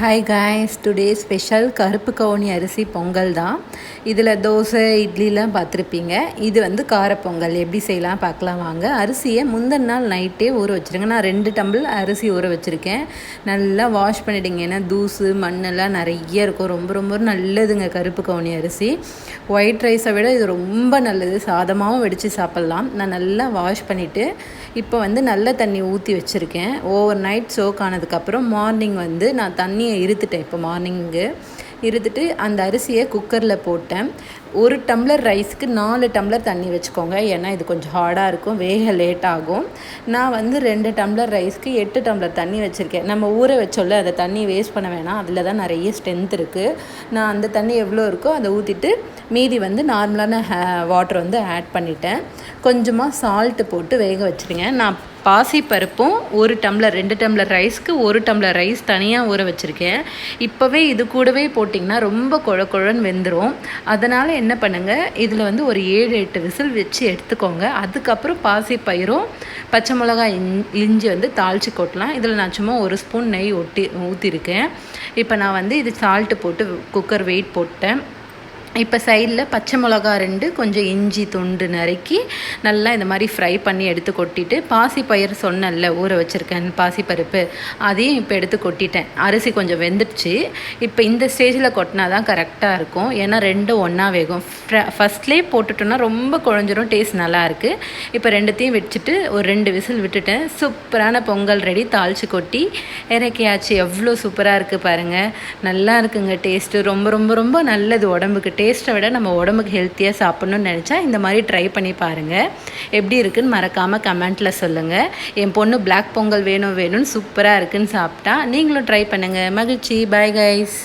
Hi guys today special கருப்பு கவுனி அரிசி பொங்கல் தான். இதில் தோசை இட்லிலாம் பார்த்துருப்பீங்க. இது வந்து காரப்பொங்கல் எப்படி செய்யலாம் பார்க்கலாம் வாங்க. அரிசியை முந்தின நாள் நைட்டே ஊற வச்சுருங்க. நான் ரெண்டு டம்பிள் அரிசி ஊற வச்சுருக்கேன். நல்லா வாஷ் பண்ணிவிடுங்க ஏன்னா தூசு மண்ணெல்லாம் நிறைய இருக்கும். ரொம்ப ரொம்ப நல்லதுங்க கருப்பு கவுனி அரிசி. ஒயிட் ரைஸை விட இது ரொம்ப நல்லது. சாதமாகவும் வெடித்து சாப்பிட்லாம். நான் நல்லா வாஷ் பண்ணிவிட்டு இப்போ வந்து நல்ல தண்ணி ஊற்றி வச்சுருக்கேன். ஓவர் நைட் சோக் ஆனதுக்கப்புறம் மார்னிங் வந்து நான் தண்ணி தண்ணியை இருத்துட்டேன் இப்போ மார்னிங்கு. இருத்துட்டு அந்த அரிசியை குக்கரில் போட்டேன். ஒரு டம்ளர் ரைஸ்க்கு நாலு டம்ளர் தண்ணி வச்சுக்கோங்க. ஏன்னா இது கொஞ்சம் ஹார்டாக இருக்கும். வேக லேட் ஆகும். நான் வந்து ரெண்டு டம்ளர் ரைஸ்க்கு எட்டு டம்ளர் தண்ணி வச்சுருக்கேன். நம்ம ஊற வச்சோல்ல அந்த தண்ணி வேஸ்ட் பண்ண வேணாம். அதில் தான் நிறைய ஸ்ட்ரென்த் இருக்குது நான் அந்த தண்ணி எவ்வளோ இருக்கோ அதை ஊற்றிட்டு மீதி வந்து நார்மலான ஹே வாட்டர் வந்து ஆட் பண்ணிட்டேன். கொஞ்சமாக சால்ட்டு போட்டு வேக வச்சுருங்க. நான் பாசிப்பருப்பும் ஒரு டம்ளர் ரெண்டு டம்ளர் ரைஸ்க்கு ஒரு டம்ளர் ரைஸ் தனியாக ஊற வச்சுருக்கேன். இப்போவே இது கூடவே போட்டிங்கன்னா ரொம்ப குழ குழன்னு வெந்துடும் அதனால் என்ன பண்ணுங்கள் இதில் வந்து ஒரு ஏழு எட்டு விசில் வச்சு எடுத்துக்கோங்க. அதுக்கப்புறம் பாசிப்பயிரும் பச்சை மிளகாய் இஞ்சி வந்து தாளித்து கொட்டலாம். இதில் நான் சும்மா ஒரு ஸ்பூன் நெய் ஒட்டி ஊற்றிருக்கேன் இப்போ நான் வந்து இது சால்ட்டு போட்டு குக்கர் வெயிட் போட்டேன். இப்போ சைடில் பச்சை மிளகா ரெண்டு கொஞ்சம் இஞ்சி துண்டு நறுக்கி நல்லா இந்த மாதிரி ஃப்ரை பண்ணி எடுத்து கொட்டிட்டு பாசிப்பயிர் சொன்னல ஊற வச்சுருக்கேன் பாசிப்பருப்பு அதையும் இப்போ எடுத்து கொட்டிட்டேன். அரிசி கொஞ்சம் வெந்துடுச்சு. இப்போ இந்த ஸ்டேஜில் கொட்டினா தான் கரெக்டாக இருக்கும். ஏன்னா ரெண்டும் ஒன்றா வேகும். ஃபஸ்ட்லேயே போட்டுட்டோன்னா ரொம்ப குழஞ்சிரும் டேஸ்ட் நல்லாயிருக்கு இப்போ ரெண்டுத்தையும் வச்சுட்டு ஒரு ரெண்டு விசில் விட்டுட்டேன். சூப்பரான பொங்கல் ரெடி தாளித்து கொட்டி இறக்கியாச்சு எவ்வளோ சூப்பராக இருக்குது பாருங்கள் நல்லா இருக்குங்க டேஸ்ட்டு ரொம்ப ரொம்ப ரொம்ப நல்லது உடம்புக்கு டேஸ்ட்டை விட நம்ம உடம்புக்கு ஹெல்த்தியாக சாப்பிட்ணுன்னு நினச்சா இந்த மாதிரி ட்ரை பண்ணி பாருங்கள் எப்படி இருக்குன்னு மறக்காமல் கமெண்ட்டில் சொல்லுங்கள் என் பொண்ணு பிளாக் பொங்கல் வேணும் வேணும்னு சூப்பராக இருக்குன்னு சாப்பிட்டா நீங்களும் ட்ரை பண்ணுங்கள் மகிழ்ச்சி. Bye guys